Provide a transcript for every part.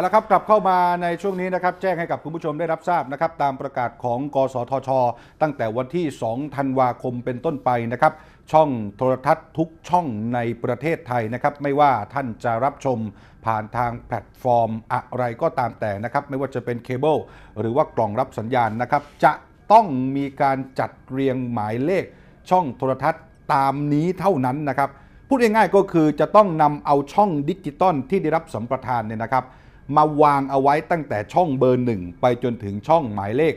เอาละครับกลับเข้ามาในช่วงนี้นะครับแจ้งให้กับคุณผู้ชมได้รับทราบนะครับตามประกาศของกสทช ตั้งแต่วันที่ 2 ธันวาคมเป็นต้นไปนะครับช่องโทรทัศน์ทุกช่องในประเทศไทยนะครับไม่ว่าท่านจะรับชมผ่านทางแพลตฟอร์มอะไรก็ตามแต่นะครับไม่ว่าจะเป็นเคเบิลหรือว่ากล่องรับสัญญาณนะครับจะต้องมีการจัดเรียงหมายเลขช่องโทรทัศน์ตามนี้เท่านั้นนะครับพูดง่ายๆก็คือจะต้องนำเอาช่องดิจิตอลที่ได้รับสัมปทานเนี่ยนะครับ มาวางเอาไว้ตั้งแต่ช่องเบอร์หนึ่งไปจนถึงช่องหมายเลข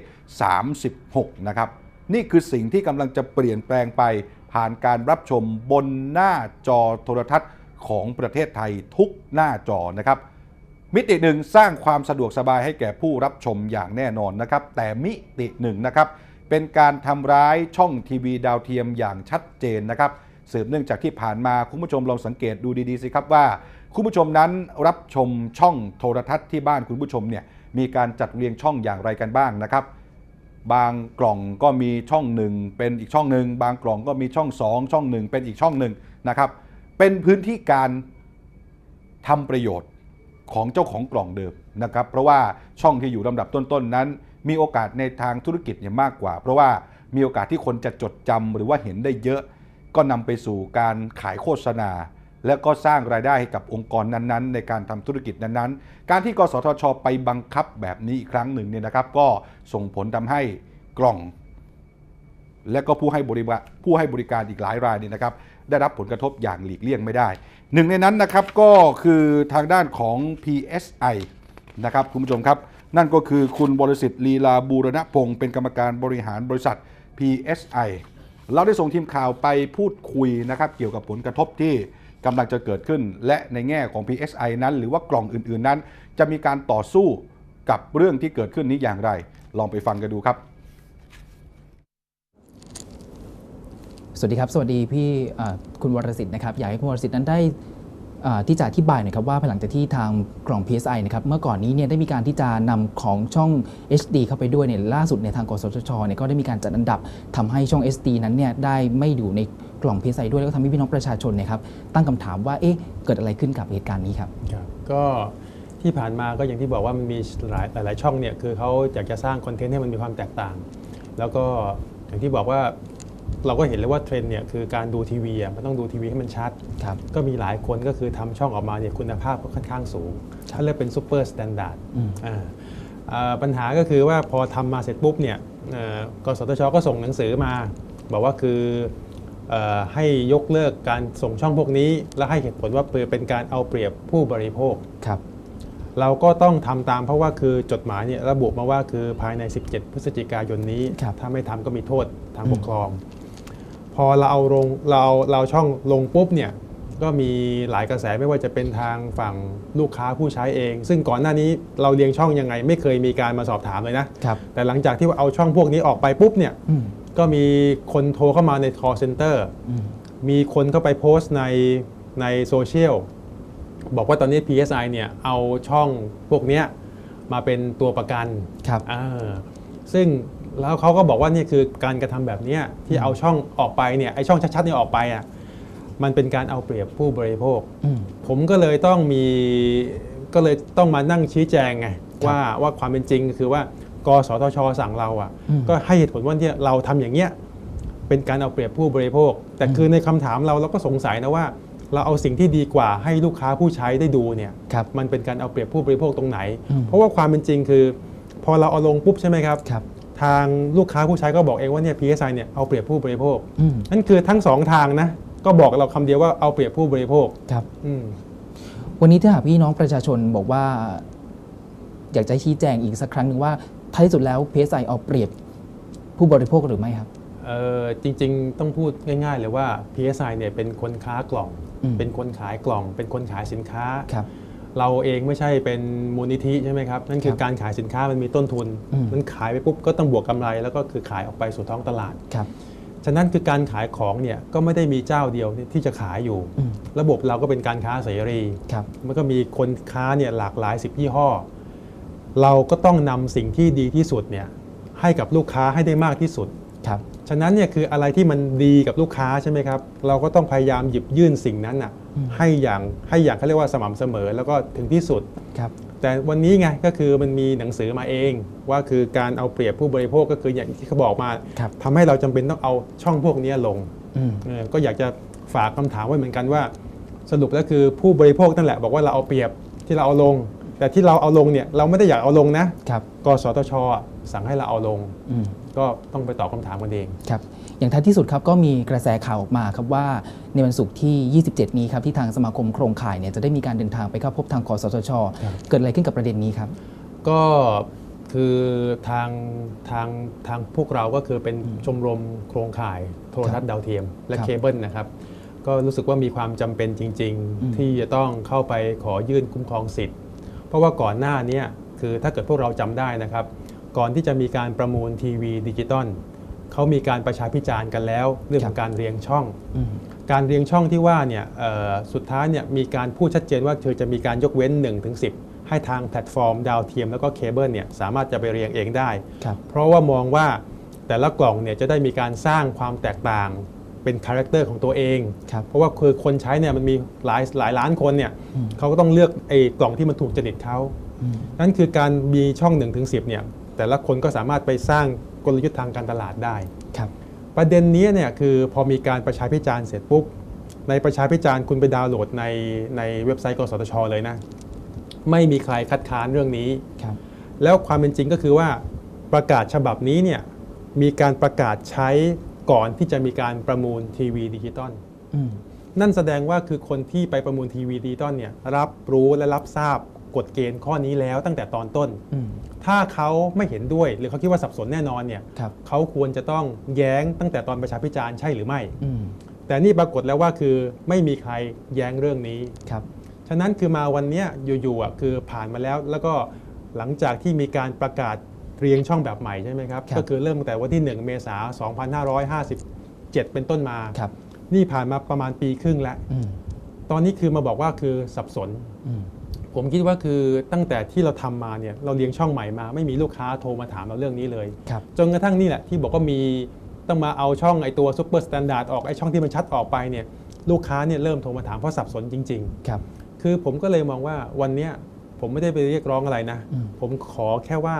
36 นะครับ นี่คือสิ่งที่กำลังจะเปลี่ยนแปลงไปผ่านการรับชมบนหน้าจอโทรทัศน์ของประเทศไทยทุกหน้าจอนะครับ มิติหนึ่งสร้างความสะดวกสบายให้แก่ผู้รับชมอย่างแน่นอนนะครับ แต่มิติหนึ่งนะครับเป็นการทำร้ายช่องทีวีดาวเทียมอย่างชัดเจนนะครับ สืบเนื่องจากที่ผ่านมาคุณผู้ชมลองสังเกตดูดีๆสิครับว่า คุณผู้ชมนั้นรับชมช่องโทรทัศน์ที่บ้านคุณผู้ชมเนี่ยมีการจัดเรียงช่องอย่างไรกันบ้างนะครับ บางกล่องก็มีช่องหนึ่งเป็นอีกช่องหนึ่งบางกล่องก็มีช่องสองช่องหนึ่งเป็นอีกช่องหนึ่งนะครับ เป็นพื้นที่การทำประโยชน์ของเจ้าของกล่องเดิมนะครับ เพราะว่าช่องที่อยู่ลำดับต้นๆนั้น มีโอกาสในทางธุรกิจเนี่ยมากกว่า เพราะว่ามีโอกาสที่คนจะจดจำหรือว่าเห็นได้เยอะ ก็นำไปสู่การขายโฆษณา และก็สร้างรายได้ให้กับองค์กรนั้นๆ ในการทำธุรกิจนั้นๆ การที่กสทช ไปบังคับแบบนี้อีกครั้งหนึ่งเนี่ยนะครับ ก็ส่งผลทำให้กล่อง และก็ผู้ให้บริการผู้ให้บริการอีกหลายรายเนี่ยนะครับ ได้รับผลกระทบอย่างหลีกเลี่ยงไม่ได้ หนึ่งในนั้นนะครับก็คือทางด้านของ PSI นะครับคุณผู้ชมครับ นั่นก็คือคุณบริสิทธิ์ลีลาบูรณพงศ์เป็นกรรมการบริหารบริษัท PSI เราได้ส่งทีมข่าวไปพูดคุยนะครับเกี่ยวกับผลกระทบที่กำลังจะเกิดขึ้น และในแง่ของ PSI นั้น หรือว่ากล่องอื่นๆนั้น จะมีการต่อสู้กับเรื่องที่เกิดขึ้นนี้อย่างไร ลองไปฟังกันดูครับ สวัสดีครับ สวัสดีพี่คุณวรสิทธิ์นะครับ อยากให้คุณวรสิทธิ์นั้นได้ ที่จะอธิบายน่ยครับว่าภายหลังจากที่ทางกล่อง PSI นะครับเมื่อก่อนนี้เนี่ยได้มีการที่จะนำของช่อง HD เข้าไปด้วยเนี่ยล่าสุดในทางกสทชเนี่ยก็ได้มีการจัดอันดับทำให้ช่อง SD นั้นเนี่ยได้ไม่อยู่ในกล่อง PSI ด้วยแล้วก็ทำให้พี่น้องประชาชนเนยครับตั้งคำถามว่าเอ๊ะเกิดอะไรขึ้นกับเหตุการณ์นี้ครับก็ที่ผ่านมาก็อย่างที่บอกว่ามันมีหลายหลายช่องเนี่ยคือเขาอยากจะสร้างคอนเทนต์ให้มันมีความแตกต่าง แล้วก็อย่างที่บอกว่า เราก็เห็นเลยว่าเทรนด์เนี่ยคือการดูทีวีอะมันต้องดูทีวีให้มันชัดครับก็มีหลายคนก็คือทำช่องออกมาเนี่ยคุณภาพก็ค่อนข้างสูง ถ้าเรียกเป็นซูเปอร์สแตนดาร์ดอืมอ่าอ่าปัญหาก็คือว่าพอทำมาเสร็จปุ๊บเนี่ยเอ่อกสทชก็ส่งหนังสือมา บอกว่าคือเออให้ยกเลิกการส่งช่องพวกนี้ และให้เหตุผลว่าเป็นการเอาเปรียบผู้บริโภคครับเราก็ต้องทำตามเพราะว่าคือจดหมายเนี่ยระบุมาว่าคือภายใน 17 พฤศจิกายนนี้ครับถ้าไม่ทำก็มีโทษทางอืมปกครอง พอเราเอาลงเราเอาเราช่องลงปุ๊บเนี่ยก็มีหลายกระแสไม่ว่าจะเป็นทางฝั่งลูกค้าผู้ใช้เอง ซึ่งก่อนหน้านี้เราเรียงช่องยังไง ไม่เคยมีการมาสอบถามเลยนะครับแต่หลังจากที่ว่าเอาช่องพวกนี้ออกไปปุ๊บเนี่ยอืมก็มีคนโทรเข้ามาใน call center อืมมีคนเข้าไปโพสต์ในในโซเชียลบอกว่าตอนนี้ PSI เนี่ยเอาช่องพวกเนี้ยมาเป็นตัวประกันครับอ่าซึ่ง แล้วเขาก็บอกว่านี่คือการกระทำแบบเนี้ยที่เอาช่องออกไปเนี่ยไอช่องชัดๆเนี่ยออกไปอะมันเป็นการเอาเปรียบผู้บริโภคอืมผมก็เลยต้องมีก็เลยต้องมานั่งชี้แจงไงครับว่าว่าความเป็นจริงคือว่ากสทช สั่งเราอะอืมก็ให้เหตุผลว่าที่เราทำอย่างเงี้ยเป็นการเอาเปรียบผู้บริโภค แต่คือในคำถามเราเราก็สงสัยนะว่า เราเอาสิ่งที่ดีกว่าให้ลูกค้าผู้ใช้ได้ดูเนี่ยครับมันเป็นการเอาเปรียบผู้บริโภคตรงไหนอืมเพราะว่าความเป็นจริงคือ พอเราเอาลงปุ๊บใช่ไหมครับครับ ทางลูกค้าผู้ใช้ก็บอกเองว่าเนี่ย PSI เนี่ยเอาเปรียบผู้บริโภค อืม นั่นคือทั้งสองทางนะ ก็บอกเราคำเดียวว่าเอาเปรียบผู้บริโภค ครับ อืม วันนี้ถ้าหากพี่น้องประชาชนบอกว่า อยากจะชี้แจงอีกสักครั้งหนึ่งว่าท้ายสุดแล้ว PSI เอาเปรียบผู้บริโภคหรือไม่ครับ เออจริงๆ ต้องพูดง่ายๆเลยว่า PSI เนี่ยเป็นคนค้ากล่อง อืม เป็นคนขายกล่อง เป็นคนขายสินค้า ครับ เราเองไม่ใช่เป็นมูลนิธิใช่ไหมครับ นั่นคืคอรับการขายสินค้ามันมีต้นทุนอืมมันขายไปปุ๊บก็ต้องบวกกำไร แล้วก็คือขายออกไปสู่ท้องตลาดครับฉะนั้นคือการขายของเนี่ยก็ไม่ได้มีเจ้าเดียวที่จะขายอยู่อืมระบบเราก็เป็นการค้าเสรีครับมันก็มีคนค้าเนี่ยหลากหลายสิบยี่ห้อ เราก็ต้องนำสิ่งที่ดีที่สุดเนี่ยให้กับลูกค้าให้ได้มากที่สุดครับฉะนั้นเนี่ยคืออะไรที่มันดีกับลูกค้าใช่ไหมครับ เราก็ต้องพยายามหยิบยื่นสิ่งนั้นอะอืม ให้อย่างให้อย่างเขาเรียกว่าสม่ำเสมอแล้วก็ถึงที่สุดครับแต่วันนี้ไงก็คือมันมีหนังสือมาเอง ว่าคือการเอาเปรียบผู้บริโภคก็คืออย่างที่เขาบอกมาครับทำให้เราจำเป็นต้องเอาช่องพวกนี้ลงอืมเออก็อยากจะฝากคำถามไว้เหมือนกันว่า สรุปแล้วคือผู้บริโภคนั่นแหละ บอกว่าเราเอาเปรียบที่เราเอาลง แต่ที่เราเอาลงเนี่ยเราไม่ได้อยากเอาลงนะครับกสทชอะสั่งให้เราเอาลงอืมก็ต้องไปตอบคำถามกันเองครับ อย่างท้ายที่สุดครับก็มีกระแสข่าวออกมาครับว่าในวันศุกร์ที่ 27 นี้ครับที่ทางสมาคมโครงข่ายเนี่ยจะได้มีการเดินทางไปเข้าพบทางกสทชครับเกิดอะไรขึ้นกับประเด็นนี้ครับ ก็คือทางทางทางพวกเราก็คือเป็นชมรมโครงข่ายโทรทัศน์ดาวเทียม และครับเคเบิลนะครับ ก็รู้สึกว่ามีความจำเป็นจริงอืมๆที่จะต้องเข้าไปขอยื่นคุ้มครองสิทธิ์ เพราะว่าก่อนหน้าเนี้คือถ้าเกิดพวกเราจำได้นะครับ ก่อนที่จะมีการประมูลทีวีดิจิตอล เขามีการประชาพิจารณ์กันแล้ว เรื่องของการเรียงช่องอืมการเรียงช่องที่ว่าเนี่ยเอ่อสุดท้ายเนี่ยมีการพูดชัดเจนว่าเธอจะมีการยกเว้น1ถึง10ให้ทางแพลตฟอร์ม ดาวเทียมแล้วก็เคเบิลเนี่ยสามารถจะไปเรียงเองได้ครับเพราะว่ามองว่าแต่ละกล่องเนี่ยจะได้มีการสร้างความแตกต่างเป็นคาแรคเตอร์ของตัวเองครับเพราะว่าคือคนใช้เนี่ยมันมีหลายหลายล้านคนเนี่ยอืมเขาก็ต้องเลือกไอ้กล่องที่มันถูกจริตเขาอืมนั่นคือการมีช่อง1ถึง10เนี่ย แต่ละคนก็สามารถไปสร้างกลยุทธ์ทางการตลาดได้ครับประเด็นนี้เนี่ยคือพอมีการประชาพิจารณ์เสร็จปุ๊บในประชาพิจารณ์คุณไปดาวน์โหลดในในเว็บไซต์กสทช เลยนะ ไม่มีใครคัดค้านเรื่องนี้ครับแล้วความเป็นจริงก็คือว่าประกาศฉบับนี้เนี่ยมีการประกาศใช้ก่อนที่จะมีการประมูลทีวีดิจิตอลอืมนั่นแสดงว่าคือคนที่ไปประมูลทีวีดิจิตอลเนี่ยรับรู้และรับทราบกฎเกณฑ์ข้อนี้แล้วตั้งแต่ตอนต้นอืม ถ้าเขาไม่เห็นด้วยหรือเขาคิดว่าสับสนแน่นอนเนี่ยครับเขาควรจะต้องแย้งตั้งแต่ตอนประชาพิจารณ์ใช่หรือไม่อืมแต่นี่ปรากฏแล้วว่าคือไม่มีใครแย้งเรื่องนี้ครับฉะนั้นคือมาวันเนี้ยอยู่ๆอะคือผ่านมาแล้วแล้วก็หลังจากที่มีการประกาศเรียงช่องแบบใหม่ใช่ไหมครับครับก็คือเริ่มตั้งแต่วันที่ 1 เมษายน2557 เป็นต้นมาครับนี่ผ่านมาประมาณปีครึ่งแล้วอืมตอนนี้คือมาบอกว่าคือสับสนอืม ผมคิดว่าคือตั้งแต่ที่เราทำมาเนี่ยเราเลี้ยงช่องใหม่มา ไม่มีลูกค้าโทรมาถามเราเรื่องนี้เลยครับจนกระทั่งนี่แหละที่บอกว่ามีต้องมาเอาช่องไอตัวซูเปอร์สแตนดาร์ดออกไอช่องที่มันชัดออกไปเนี่ยลูกค้าเนี่ยเริ่มโทรมาถามเพราะสับสนจริงครับๆคือผมก็เลยมองว่าวันเนี้ยผมไม่ได้ไปเรียกร้องอะไรนะอืมผมขอแค่ว่า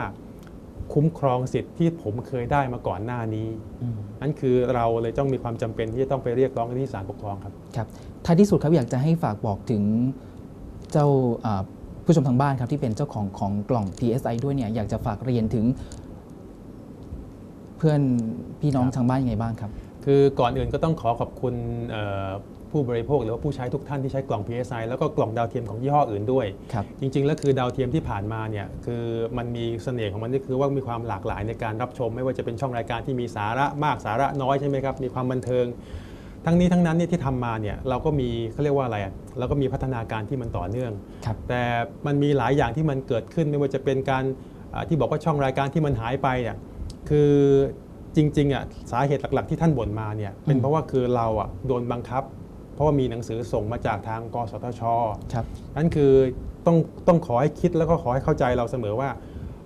คุ้มครองสิทธิ์ที่ผมเคยได้มาก่อนหน้านี้อืมนั่นคือเราเลยต้องมีความจำเป็นที่จะต้องไปเรียกร้องกันที่ศาลปกครองครับครับท้ายที่สุดครับอยากจะให้ฝากบอกถึง เจ้าอ่าผู้ชมทางบ้านครับที่เป็นเจ้าของของกล่อง PSI ด้วยเนี่ยอยากจะฝากเรียนถึง เพื่อนพี่น้องครับทางบ้านยังไงบ้างครับ คือก่อนอื่นก็ต้องขอขอบคุณเอ่อผู้บริโภคหรือว่าผู้ใช้ทุกท่านที่ใช้กล่อง PSI แล้วก็กล่องดาวเทียมของยี่ห้ออื่นด้วยครับจริงๆ แล้วคือดาวเทียมที่ผ่านมาเนี่ยคือมันมีเสน่ห์ของมันก็คือว่ามีความหลากหลายในการรับชม ไม่ว่าจะเป็นช่องรายการที่มีสาระมากสาระน้อยใช่ไหมครับมีความบันเทิง ทั้งนี้ทั้งนั้นเนี่ยที่ทำมาเนี่ยเราก็มีเขาเรียกว่าอะไรอะเราก็มีพัฒนาการที่มันต่อเนื่องครับแต่มันมีหลายอย่างที่มันเกิดขึ้นไม่ว่าจะเป็นการอ่าที่บอกว่าช่องรายการที่มันหายไปเนี่ยคือจริงๆอะสาเหตุหลักๆที่ท่านบ่นมาเนี่ยเป็นอืมเพราะว่าคือเราอะโดนบังคับ เพราะว่ามีหนังสือส่งมาจากทางกสทช ครับนั่นคือต้องต้องขอให้คิดแล้วก็ขอให้เข้าใจเราเสมอว่า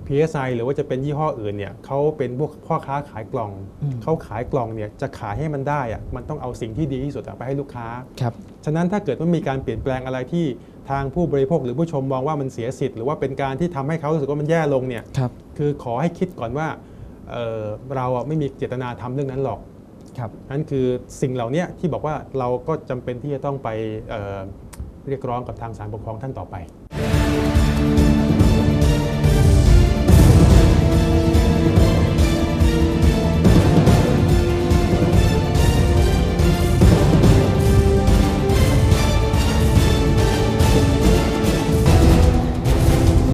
PSI หรือว่าจะเป็นยี่ห้ออื่นเนี่ยเขาเป็นพวกพ่อค้าขายกล่องอืมเขาขายกล่องเนี่ยจะขายให้มันได้อะมันต้องเอาสิ่งที่ดีที่สุดอะไปให้ลูกค้าครับฉะนั้นถ้าเกิดว่ามีการเปลี่ยนแปลงอะไรที่ทางผู้บริโภคหรือผู้ชมมองว่ามันเสียสิทธิ์หรือว่าเป็นการที่ทำให้เขารู้สึกว่ามันแย่ลงเนี่ยครับคือขอให้คิดก่อนว่าเอ่อเราอะไม่มีเจตนาทำเรื่องนั้นหรอกครับนั่นคือสิ่งเหล่านี้ที่บอกว่าเราก็จำเป็นที่จะต้องไปเอ่อเรียกร้องกับทางศาลปกครองท่านต่อไป